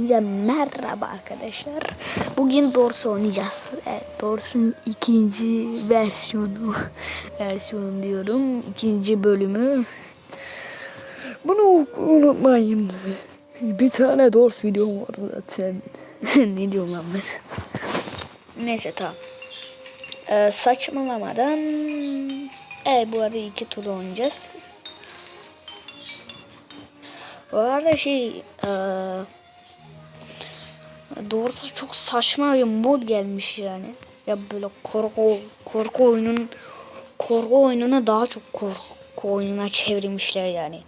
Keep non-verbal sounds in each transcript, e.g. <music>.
Size merhaba arkadaşlar. Bugün Dorsu oynayacağız. Evet, Dorsu'nun ikinci versiyonu. <laughs> versiyonu diyorum. ikinci bölümü. Bunu unutmayın. Bir tane Dors videom var zaten. <laughs> ne diyorum lan ben? Neyse tamam. Ee, saçmalamadan... Evet bu arada iki tur oynayacağız. Bu arada şey... Ee, Doğrusu çok saçma bir mod gelmiş yani. Ya böyle korku korku oyunun korku oyununa daha çok korku oyununa çevirmişler yani.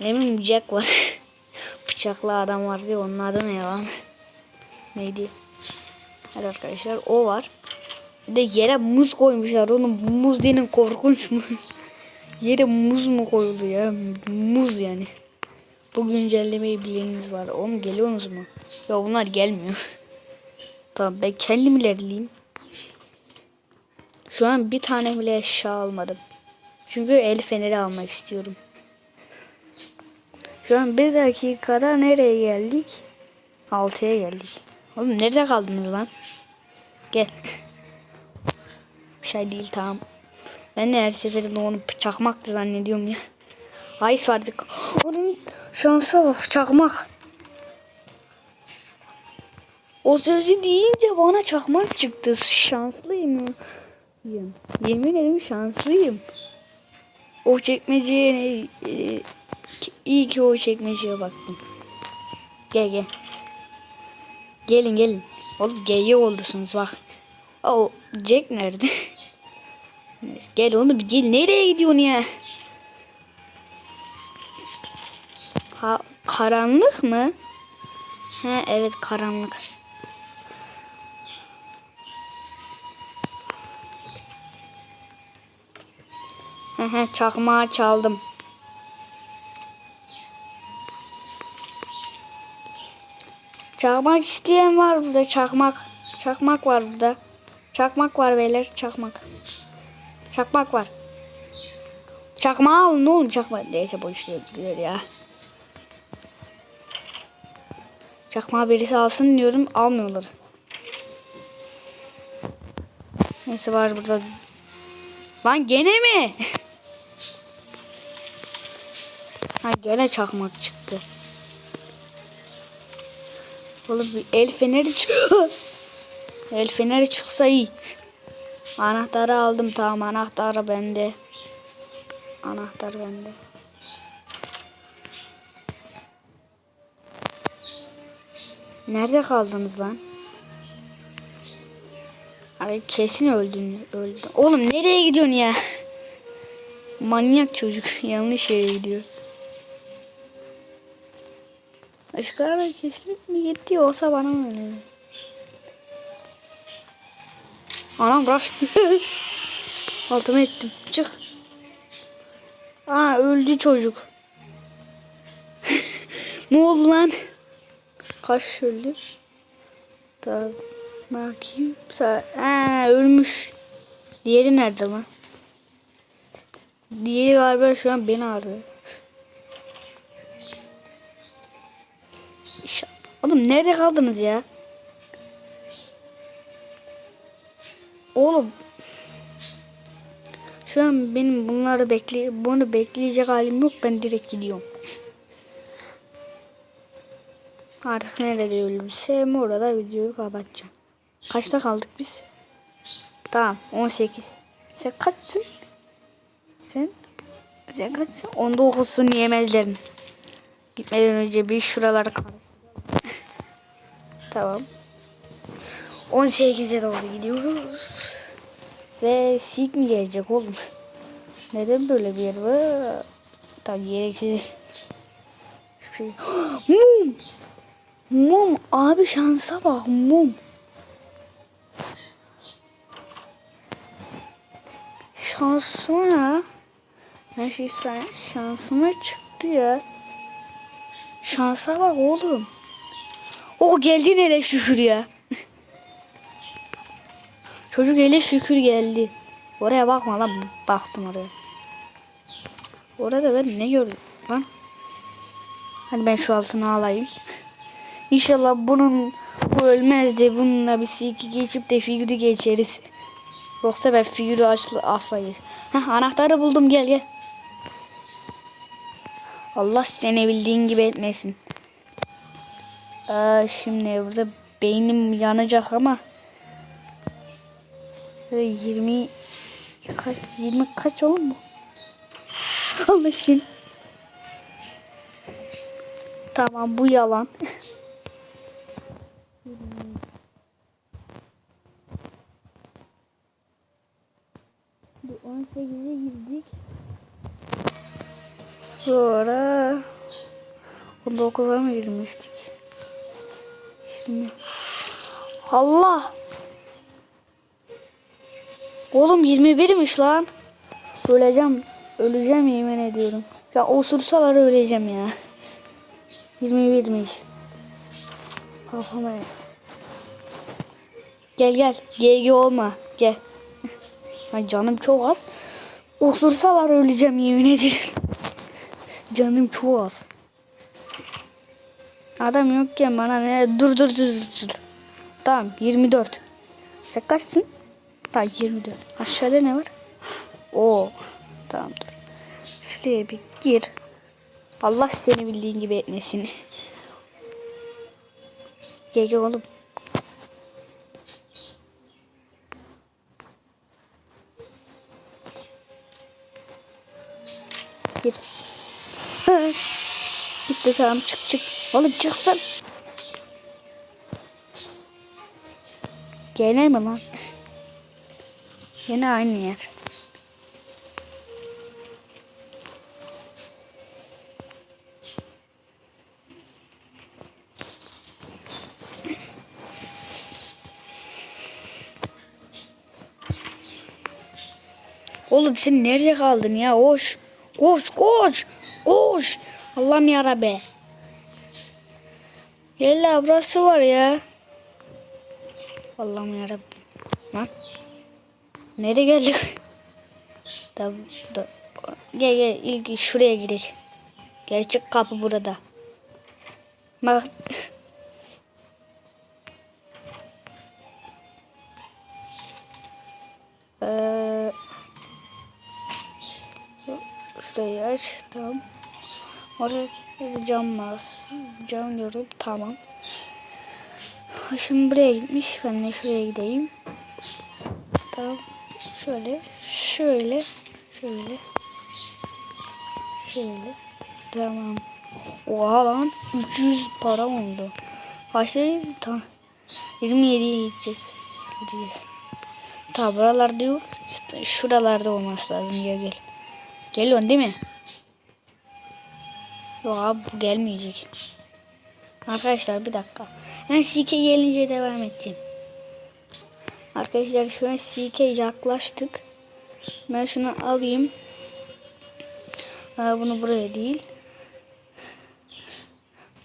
Ne bileyim Jack var. <laughs> Bıçaklı adam var diye onun adı ne lan? Neydi? Hadi arkadaşlar o var. Bir de yere muz koymuşlar. Bu muz denen korkunç mu? <laughs> yere muz mu koyuldu ya? Muz yani. Bu güncellemeyi bileniniz var. Oğlum geliyorsunuz mu? Ya bunlar gelmiyor. <laughs> tamam ben kendim ilerleyeyim. Şu an bir tane bile eşya almadım. Çünkü el feneri almak istiyorum. Şu an bir dakikada nereye geldik? Altıya geldik. Oğlum nerede kaldınız lan? Gel. Bir şey değil tamam. Ben de her seferinde onu çakmaktı zannediyorum ya. Ice vardık. Onun şansa bak çakmak. O sözü deyince bana çakmak çıktı. Şanslıyım. Yemin ederim şanslıyım. O çekmeceye ne? e, iyi ki o çekmeceye baktım. Gel gel. Gelin gelin. Oğlum geyik olursunuz bak. O Jack nerede? <laughs> Gel onu bir gel. Nereye gidiyorsun ya? Ha karanlık mı? He evet karanlık. He he çakmağı çaldım. Çakmak isteyen var burada çakmak. Çakmak var burada. Çakmak var beyler çakmak. Çakmak var. Çakmağı alın ne oğlum çakmak. Neyse boş ya. Çakmağı birisi alsın diyorum almıyorlar. Neyse var burada. Lan gene mi? <laughs> ha gene çakmak çıktı. Oğlum bir el feneri çık. <gasps> el feneri çıksa iyi. Anahtarı aldım tamam anahtarı bende. Anahtar bende. Nerede kaldınız lan? Abi kesin öldün. Öldün. Oğlum nereye gidiyorsun ya? <laughs> Manyak çocuk. <laughs> Yanlış yere gidiyor. Başkaları kesilip mi gitti olsa bana mı öyle? Anam rush. <laughs> Altıma ettim. Çık. Aa öldü çocuk. ne oldu lan? Kaç öldü? Tamam. Bakayım. Sa Aa, ölmüş. Diğeri nerede lan? Diğeri galiba şu an beni arıyor. Oğlum nerede kaldınız ya? Oğlum. Şu an benim bunları bekle bunu bekleyecek halim yok. Ben direkt gidiyorum. Artık nerede ölürsem orada videoyu kapatacağım. Kaçta kaldık biz? Tamam 18. Sen kaçsın? Sen? Sen kaçsın? 19'sun yemezlerin. Gitmeden önce bir şuraları kar. <laughs> tamam. 18'e doğru gidiyoruz. Ve sik mi gelecek oğlum? Neden böyle bir yer var? Tabii gereksiz. <gasps> Mum! Mum abi şansa bak mum. Şansıma. Her şey şansıma çıktı ya. Şansa bak oğlum. O geldi hele şükür ya. <laughs> Çocuk hele şükür geldi. Oraya bakma lan baktım oraya. Orada ben ne gördüm lan? Hani ben şu altını alayım. İnşallah bunun bu ölmez de bununla bir C2 geçip de figürü geçeriz. Yoksa ben figürü asla, asla geç. Anahtarı buldum gel gel. Allah seni bildiğin gibi etmesin. Aa, şimdi burada beynim yanacak ama. Böyle 20 kaç 20 kaç oğlum bu? <laughs> Allah seni. Tamam bu yalan. <laughs> Dur, 18'e girdik. Sonra 19'a mı girmiştik? 20. Allah! Oğlum 21'miş lan. Öleceğim. Öleceğim yemin ediyorum. Ya osursalar öleceğim ya. 21'miş. Kafama. Gel gel. GG olma. Gel. <laughs> Ay canım çok az. Osursalar öleceğim yemin ederim. <laughs> Canım çok az. Adam yokken bana ne? Dur dur dur dur. Tamam 24. Sen kaçsın? Tamam 24. Aşağıda ne var? Oo. Tamam dur. Şuraya bir gir. Allah seni bildiğin gibi etmesin. <laughs> Gel gel oğlum. Gir. Hı. Gitti tamam çık çık. Oğlum çıksın. Gene mi lan? Yine aynı yer. Oğlum sen nerede kaldın ya? Koş. Koş koş. Koş. Allah'ım yarabbi. Yella burası var ya. Allah'ım yarabbim. Lan. Nereye geldik? <laughs> da, da. Gel gel ilk şuraya gidelim. Gerçek kapı burada. Bak. Eee <laughs> Şurayı aç. Tamam. Oraya cam var. Cam görüp tamam. Şimdi buraya gitmiş. Ben de şuraya gideyim. Tamam. Şöyle. Şöyle. Şöyle. Şöyle. Tamam. Oha lan. 300 para oldu. Kaçtayız? Tamam. 27'ye gideceğiz. Gideceğiz. Ta buralarda yok. Şuralarda olması lazım. Gel gel. Geliyorsun değil mi? Yok abi bu gelmeyecek. Arkadaşlar bir dakika. Ben CK gelince devam edeceğim. Arkadaşlar şu an CK yaklaştık. Ben şunu alayım. Aa, bunu buraya değil.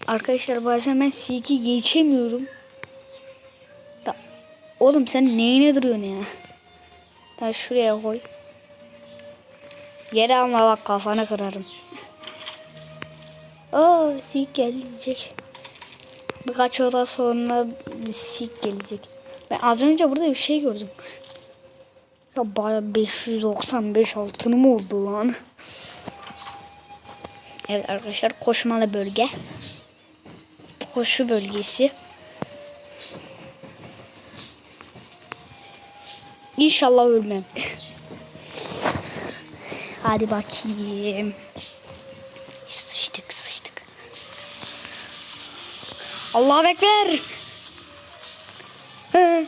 Arkadaşlar bazen ben CK geçemiyorum. Da, oğlum sen neyine duruyorsun ya? Da şuraya koy. Yere alma bak kafanı kırarım. Aa sik gelecek. Birkaç oda sonra bir sik gelecek. Ben az önce burada bir şey gördüm. Ya baya 595 altını mı oldu lan? Evet arkadaşlar koşmalı bölge. Koşu bölgesi. İnşallah ölmem. Hadi bakayım. Sıçtık sıçtık. Allahu Ekber. He.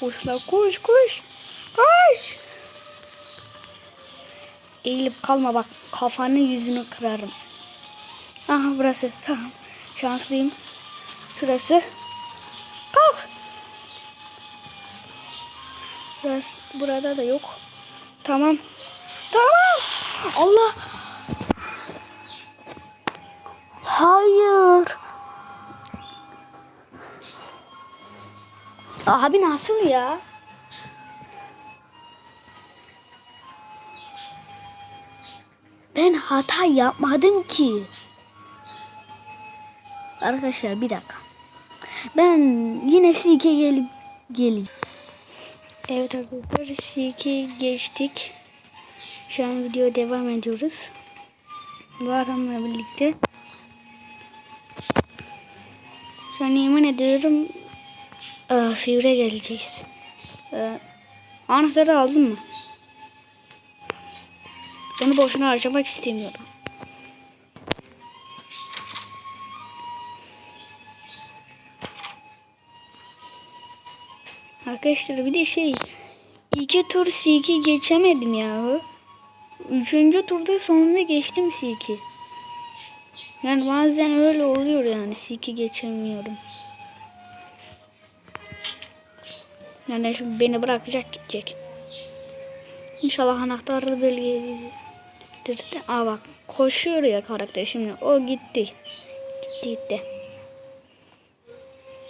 Koş la koş koş. Koş. Eğilip kalma bak kafanı yüzünü kırarım. Aha burası tamam. Şanslıyım. Şurası. Kalk. Burası, burada da yok. Tamam. Tamam. Allah. Hayır. Abi nasıl ya? Ben hata yapmadım ki. Arkadaşlar bir dakika. Ben yine CK gelip geleceğim. Evet arkadaşlar C2 geçtik. Şu an video devam ediyoruz. Bu aramla birlikte. Şu an yemin ediyorum e, Fivre geleceğiz. E, anahtarı aldın mı? Onu boşuna harcamak istemiyorum. Arkadaşlar bir de şey iki tur C2 geçemedim ya. Üçüncü turda sonunda geçtim C2. Yani bazen öyle oluyor yani C2 geçemiyorum. Yani şimdi beni bırakacak gidecek. İnşallah anahtarlı getirdi. Aa bak koşuyor ya karakter şimdi. O gitti. Gitti gitti.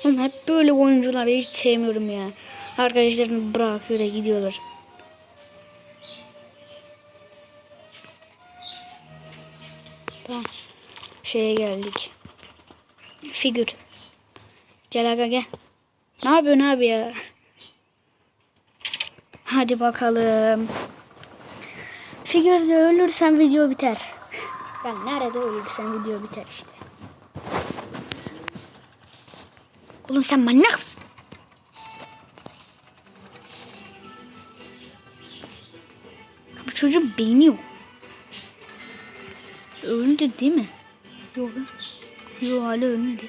Oğlum hep böyle oyuncuları hiç sevmiyorum ya. Arkadaşlarını bırakıyor da gidiyorlar. Şeye geldik. Figür. Gel aga gel. Ne yapıyorsun abi ya? Hadi bakalım. Figürde ölürsem video biter. Ben nerede ölürsem video biter işte. Oğlum sen manyak mısın? Bu çocuğun beyni yok. Öldü değil mi? Yok. Yok hala ölmedi.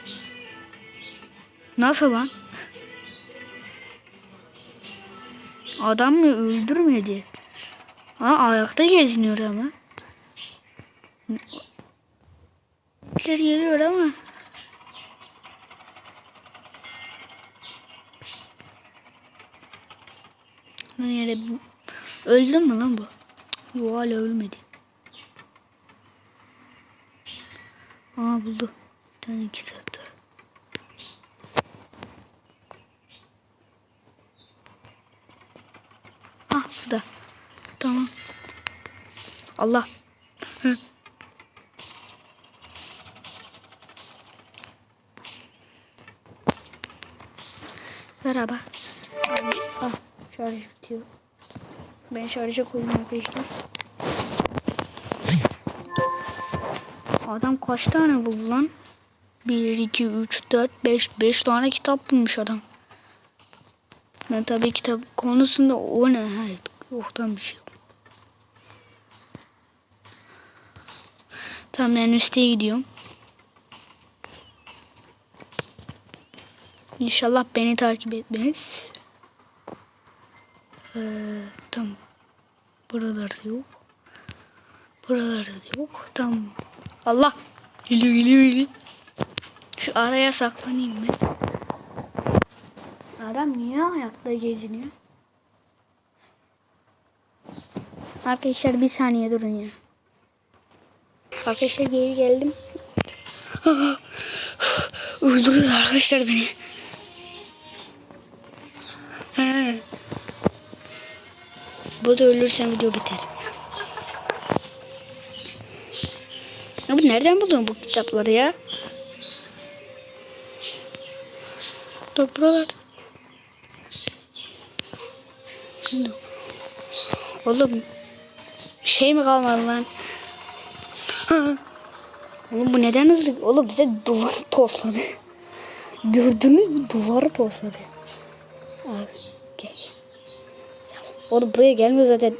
Nasıl lan? Adam mı öldürmedi? Ha ayakta geziniyor ama. Bir geliyor ama. Lan yere öldü mü lan bu? Yok hala ölmedi. Aa buldu. Bir tane kitapta. Ah burada. Tamam. Allah. Merhaba. Ah şarj bitiyor. Ben şarja koyayım arkadaşlar. Adam kaç tane buldu lan? 1, 2, 3, 4, 5, 5 tane kitap bulmuş adam. Ben tabii kitap konusunda o ne? Ha, yoktan bir şey yok. Tamam ben üste gidiyorum. İnşallah beni takip etmez. Ee, tamam. Buralarda yok. Buralarda da yok. Tamam. Allah. Geliyor geliyor geliyor. Şu araya saklanayım ben. Adam niye ayakta geziniyor? Arkadaşlar bir saniye durun ya. Arkadaşlar geri geldim. <gasps> Öldürüyor arkadaşlar beni. He. Burada ölürsem video biter. Ya bu nereden buldun bu kitapları ya? Dur buralarda. Oğlum şey mi kalmadı lan? Oğlum bu neden hızlı? Oğlum bize duvar <laughs> tosladı. Gördünüz mü? Duvarı tosladı. Abi gel. Oğlum buraya gelmiyor zaten.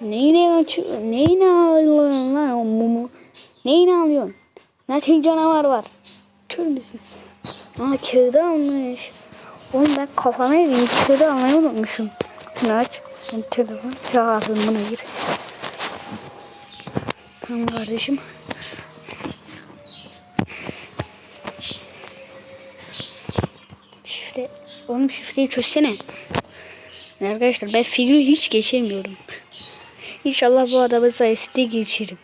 Neyine açıyor? Neyine alıyorsun lan o mumu? Neyine alıyorsun? Ne tek canavar var? Kör müsün? Aa kağıdı almış. Oğlum ben kafama yediğim kağıdı almayı unutmuşum. Şunu aç. Ben telefon çağırdım buna gir. Tamam kardeşim. Şifre. Oğlum şifreyi çözsene. Arkadaşlar ben figürü hiç geçemiyorum. İnşallah bu adamın sayesinde geçerim.